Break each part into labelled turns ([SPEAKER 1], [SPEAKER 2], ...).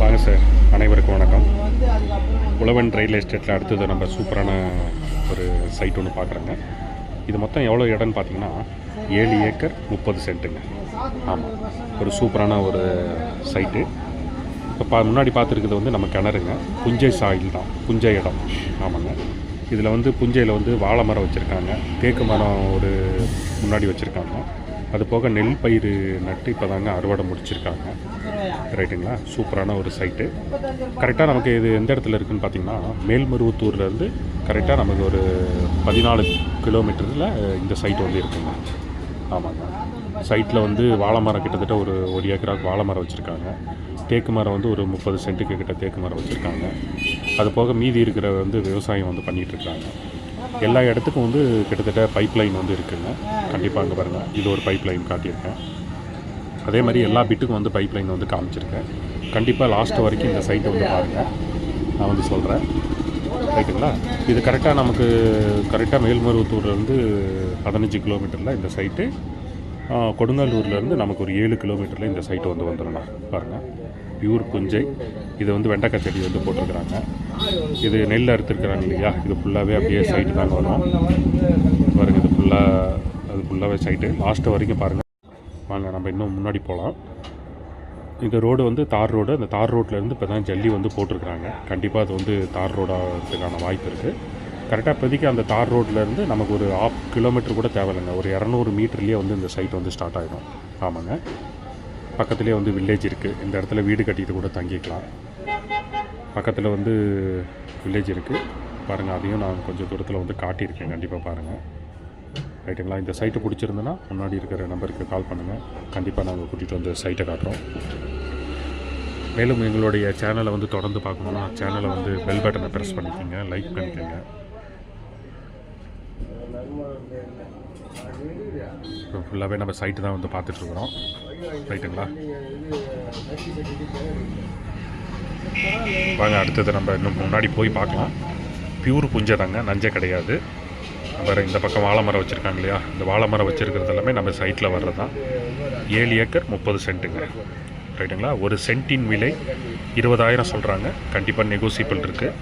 [SPEAKER 1] வாங்க சார். அனைவருக்கும் வணக்கம். உழவன் ரயில் எஸ்டேட்டில் அடுத்தது நம்ம சூப்பரான ஒரு சைட் ஒன்று பார்க்குறோங்க இது மொத்தம் எவ்வளோ இடம்னு பார்த்தீங்கன்னா ஏழு ஏக்கர் முப்பது சென்ட்டுங்க. ஆமாம் ஒரு சூப்பரான ஒரு சைட்டு. இப்போ பா முன்னாடி பார்த்துருக்குது வந்து நம்ம கிணறுங்க. புஞ்சை சாயில் தான். புஞ்சை இடம். ஆமாங்க. இதில் வந்து புஞ்சையில் வந்து வாழை மரம் வச்சுருக்காங்க. தேக்கு மரம் ஒரு முன்னாடி வச்சுருக்காங்க. அது போக நெல் பயிர் நட்டு இப்போ தாங்க அறுவடை முடிச்சிருக்காங்க. ரைட்டுங்களா? சூப்பரான ஒரு சைட்டு. கரெக்டாக நமக்கு இது எந்த இடத்துல இருக்குன்னு பார்த்தீங்கன்னா மேல்மருவத்தூர்லேருந்து கரெக்டாக நமக்கு ஒரு பதினாலு கிலோமீட்டரில் இந்த சைட் வந்து இருக்குங்க. ஆமாங்க. சைட்டில் வந்து வாழை மரம் கிட்டத்தட்ட ஒரு ஒரு ஏக்கராக்கு வாழை மரம் வச்சுருக்காங்க. தேக்கு மரம் வந்து ஒரு முப்பது சென்ட்டுக்கு கிட்ட தேக்கு மரம் வச்சுருக்காங்க. அது போக மீதி இருக்கிற வந்து விவசாயம் வந்து பண்ணிகிட்ருக்காங்க எல்லா இடத்துக்கும் வந்து கிட்டத்தட்ட பைப் லைன் வந்து இருக்குங்க. கண்டிப்பாக அங்கே பாருங்கள் இது ஒரு பைப் லைன் காட்டியிருக்கேன். அதே மாதிரி எல்லா பிட்டுக்கும் வந்து பைப் லைன் வந்து காமிச்சிருக்கேன். கண்டிப்பாக லாஸ்ட் வரைக்கும் இந்த சைட்டை வந்து பாருங்கள் நான் வந்து சொல்கிறேன் ரைட்டுங்களா இது கரெக்டாக நமக்கு கரெக்டாக மேல்மருவத்தூர்லேருந்து பதினஞ்சு கிலோமீட்டரில் இந்த சைட்டு கொடுங்கல்லூர்லேருந்து நமக்கு ஒரு ஏழு கிலோமீட்டரில் இந்த சைட்டு வந்து வந்துடணும். பாருங்கள் பியூர் புஞ்சை இது வந்து வெண்டைக்காய் செடி வந்து போட்டிருக்கிறாங்க. இது நெல் அறுத்துருக்குறாங்க இல்லையா? இது ஃபுல்லாகவே அப்படியே சைட்டு தாங்க வரும். பாருங்கள் இது ஃபுல்லாக அது ஃபுல்லாகவே சைட்டு லாஸ்ட்டு வரைக்கும் பாருங்கள் வாங்க நம்ம இன்னும் முன்னாடி போகலாம் இந்த ரோடு வந்து தார் ரோடு அந்த தார் ரோட்லேருந்து இப்போ தான் ஜல்லி வந்து போட்டிருக்கிறாங்க. கண்டிப்பாக அது வந்து தார் ரோடாகிறதுக்கான வாய்ப்பு இருக்குது கரெக்டாக இப்போதைக்கு அந்த தார் ரோட்லேருந்து நமக்கு ஒரு ஆஃப் கிலோமீட்டர் கூட தேவையில்லைங்க. ஒரு இரநூறு மீட்டர்லேயே வந்து இந்த சைட் வந்து ஸ்டார்ட் ஆகிடும் ஆமாங்க. பக்கத்துலேயே வந்து வில்லேஜ் இருக்குது இந்த இடத்துல வீடு கட்டிட்டு கூட தங்கிக்கலாம். பக்கத்தில் வந்து வில்லேஜ் இருக்குது பாருங்கள் அதையும் நான் கொஞ்சம் தூரத்தில் வந்து காட்டியிருக்கேன். கண்டிப்பாக பாருங்கள் ரைட்டுங்களா இந்த சைட்டு பிடிச்சிருந்துன்னா முன்னாடி இருக்கிற நம்பருக்கு கால் பண்ணுங்கள் கண்டிப்பாக நாங்கள் கூட்டிகிட்டு வந்து சைட்டை காட்டுறோம். மேலும் எங்களுடைய சேனலை வந்து தொடர்ந்து பார்க்கணுன்னா சேனலை வந்து பெல் பட்டனை ப்ரெஸ் பண்ணிக்கோங்க. லைக் பண்ணிக்கோங்க. இப்போ ஃபுல்லாகவே நம்ம சைட்டு தான் வந்து பார்த்துட்ருக்குறோம் ரைட்டுங்களா வாங்க அடுத்தது நம்ம இன்னும் முன்னாடி போய் பார்க்கலாம். பியூர் புஞ்சை தாங்க நஞ்சை கிடையாது. வேறு இந்த பக்கம் வாழை மரம் வச்சுருக்காங்க இல்லையா? இந்த வாழை மரம் வச்சுருக்கிறது எல்லாமே நம்ம சைட்டில் வர்றது தான். ஏழு ஏக்கர் முப்பது சென்ட்டுங்க. ரைட்டுங்களா ஒரு சென்ட்டின் விலை இருபதாயிரம் சொல்கிறாங்க கண்டிப்பாக நெகோசியபிள் இருக்குது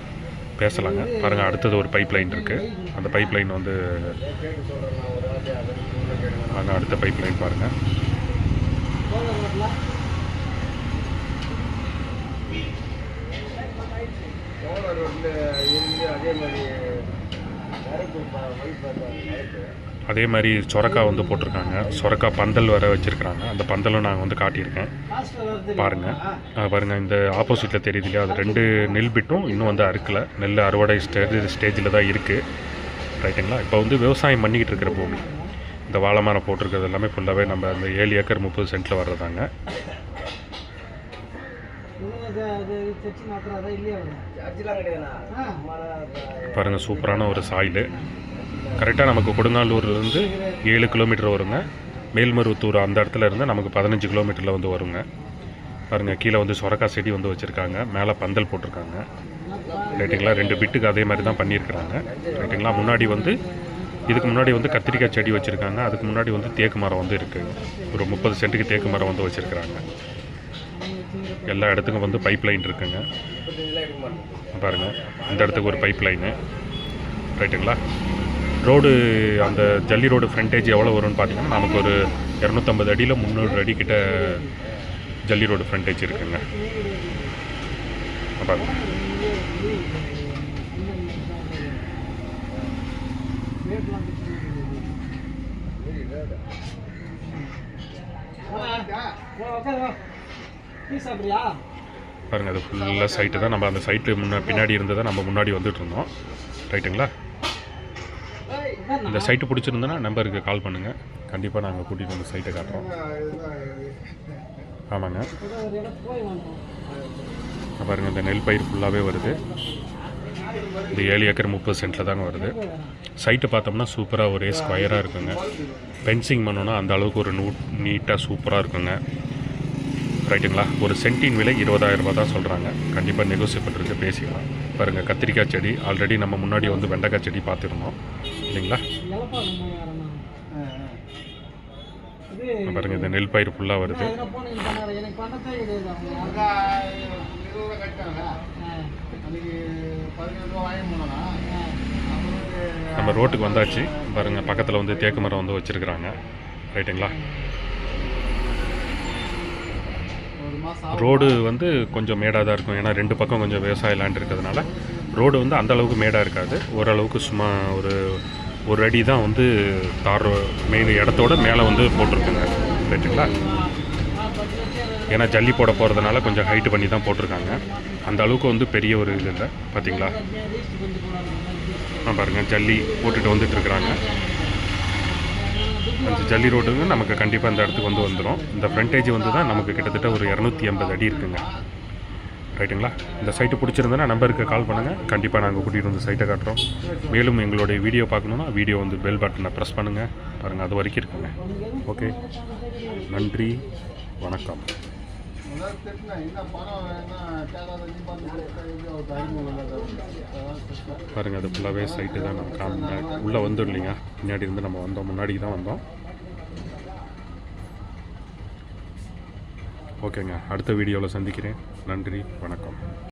[SPEAKER 1] பேசலாங்க. பாருங்கள் அடுத்தது ஒரு பைப் லைன் இருக்குது அந்த பைப் லைன் வந்து வாங்க அடுத்த பைப் லைன் பாருங்கள் அதே மாதிரி அதே மாதிரி சொரக்கா வந்து போட்டிருக்காங்க. சொரக்கா பந்தல் வர வச்சுருக்குறாங்க. அந்த பந்தலும் நாங்கள் வந்து காட்டியிருக்கேன். பாருங்கள் பாருங்கள் இந்த ஆப்போசிட்டில் தெரியுது இல்லையா? அது ரெண்டு நெல் பிட்டும் இன்னும் வந்து அறுக்கலை. நெல் அறுவடை ஸ்டேஜ் ஸ்டேஜில் தான் இருக்குது ரைட்டுங்களா இப்போ வந்து விவசாயம் பண்ணிக்கிட்டு இருக்கிற பூமி. இந்த வாழை மரம் போட்டிருக்கிறது எல்லாமே ஃபுல்லாகவே நம்ம அந்த ஏழு ஏக்கர் முப்பது சென்ட்டில் வர்றதாங்க. பாருங்கள் சூப்பரான ஒரு சாயில். கரெக்டாக நமக்கு கொடுங்காலூர்லேருந்து ஏழு கிலோமீட்டர் வருங்க. மேல்மருவத்தூர் அந்த இடத்துல இருந்து நமக்கு பதினஞ்சு கிலோமீட்டரில் வந்து வருங்க. பாருங்கள் கீழே வந்து சொரக்காய் செடி வந்து வச்சுருக்காங்க. மேலே பந்தல் போட்டிருக்காங்க. ரைட்டுங்களா ரெண்டு பிட்டுக்கு அதே மாதிரி தான் பண்ணியிருக்கிறாங்க. ரைட்டுங்களா முன்னாடி வந்து இதுக்கு முன்னாடி வந்து கத்திரிக்காய் செடி வச்சுருக்காங்க. அதுக்கு முன்னாடி வந்து தேக்கு மரம் வந்து இருக்குது ஒரு முப்பது சென்ட்டுக்கு தேக்கு மரம் வந்து வச்சுருக்குறாங்க. எல்லா இடத்துக்கும் வந்து பைப் லைன் இருக்குங்க. பாருங்கள் இந்த இடத்துக்கு ஒரு பைப் லைனு ரைட்டுங்களா ரோடு அந்த ஜல்லி ரோடு ஃப்ரண்டேஜ் எவ்வளோ வரும்னு பார்த்தீங்கன்னா நமக்கு ஒரு இரநூத்தம்பது அடியில் முந்நூறு அடி கிட்ட ஜல்லி ரோடு ஃப்ரண்டேஜ் இருக்குங்க. பாருங்க பாருங்கள் அது ஃபுல்லாக சைட்டு தான். நம்ம அந்த சைட்டு முன்ன பின்னாடி இருந்ததை நம்ம முன்னாடி வந்துட்டு இருந்தோம். ரைட்டுங்களா இந்த சைட்டு பிடிச்சிருந்தோன்னா நம்பருக்கு கால் பண்ணுங்கள் கண்டிப்பாக நாங்கள் கூட்டிகிட்டு வந்து சைட்டை காட்டுறோம். ஆமாங்க. பாருங்கள் பாருங்க இந்த நெல் பயிர் ஃபுல்லாகவே வருது. இந்த ஏழு ஏக்கர் முப்பது சென்ட்டில் தாங்க வருது. சைட்டு பார்த்தோம்னா சூப்பராக ஒரே ஸ்கொயராக இருக்குங்க. பென்சிங் பண்ணோன்னா அந்த அளவுக்கு ஒரு நூ நீட்டாக சூப்பராக இருக்குங்க. ரைட்டுங்களா ஒரு சென்ட்டின் விலை இருபதாயிரம் ரூபா தான் சொல்கிறாங்க கண்டிப்பாக நெகோசியபிள் இருக்குது பேசிக்கலாம் பாருங்கள் கத்திரிக்காய் செடி ஆல்ரெடி நம்ம முன்னாடி வந்து வெண்டைக்காய் செடி பார்த்துருந்தோம். இல்லைங்களா? பாருங்க இந்த நெல் பயிர் ஃபுல்லாக வருது. நம்ம ரோட்டுக்கு வந்தாச்சு. பாருங்க பக்கத்தில் வந்து தேக்கு மரம் வந்து வச்சுருக்குறாங்க. ரைட்டுங்களா ரோடு வந்து கொஞ்சம் மேடாக தான் இருக்கும். ஏன்னா ரெண்டு பக்கம் கொஞ்சம் விவசாய லேண்ட் இருக்கிறதுனால ரோடு வந்து அந்தளவுக்கு மேடாக இருக்காது. ஓரளவுக்கு சும்மா ஒரு ஒரு அடி தான் வந்து தார் மெயின் இடத்தோட மேலே வந்து போட்டிருக்குங்க. ரைட்டுங்களா ஏன்னா ஜல்லி போட போகிறதுனால கொஞ்சம் ஹைட்டு பண்ணி தான் போட்டிருக்காங்க. அந்த அளவுக்கு வந்து பெரிய ஒரு இது இல்லை. பார்த்தீங்களா ஆ பாருங்கள் ஜல்லி போட்டுட்டு வந்துட்டுருக்குறாங்க அந்த ஜல்லி ரோடுங்க நமக்கு கண்டிப்பாக இந்த இடத்துக்கு வந்து வந்துடும் இந்த ஃப்ரண்டேஜ் வந்து தான் நமக்கு கிட்டத்தட்ட ஒரு இரநூத்தி ஐம்பது அடி இருக்குங்க. ரைட்டுங்களா? இந்த சைட்டு பிடிச்சிருந்தேன்னா நம்பருக்கு கால் பண்ணுங்கள் கண்டிப்பாக நாங்கள் கூட்டிகிட்டு வந்து சைட்டை காட்டுறோம். மேலும் எங்களுடைய வீடியோ பார்க்கணுன்னா வீடியோ வந்து பெல் பட்டனை ப்ரெஸ் பண்ணுங்கள் பாருங்கள் அது வரைக்கும் இருக்குங்க. ஓகே நன்றி. வணக்கம். பாருங்கள் அது ஃபுல்லாகவே சைட்டு தான் நம்ம காம உள்ளே வந்துடும் இல்லைங்க. பின்னாடி இருந்து நம்ம வந்தோம். முன்னாடி தான் வந்தோம். ஓகேங்க அடுத்த வீடியோவில் சந்திக்கிறேன். நன்றி வணக்கம்.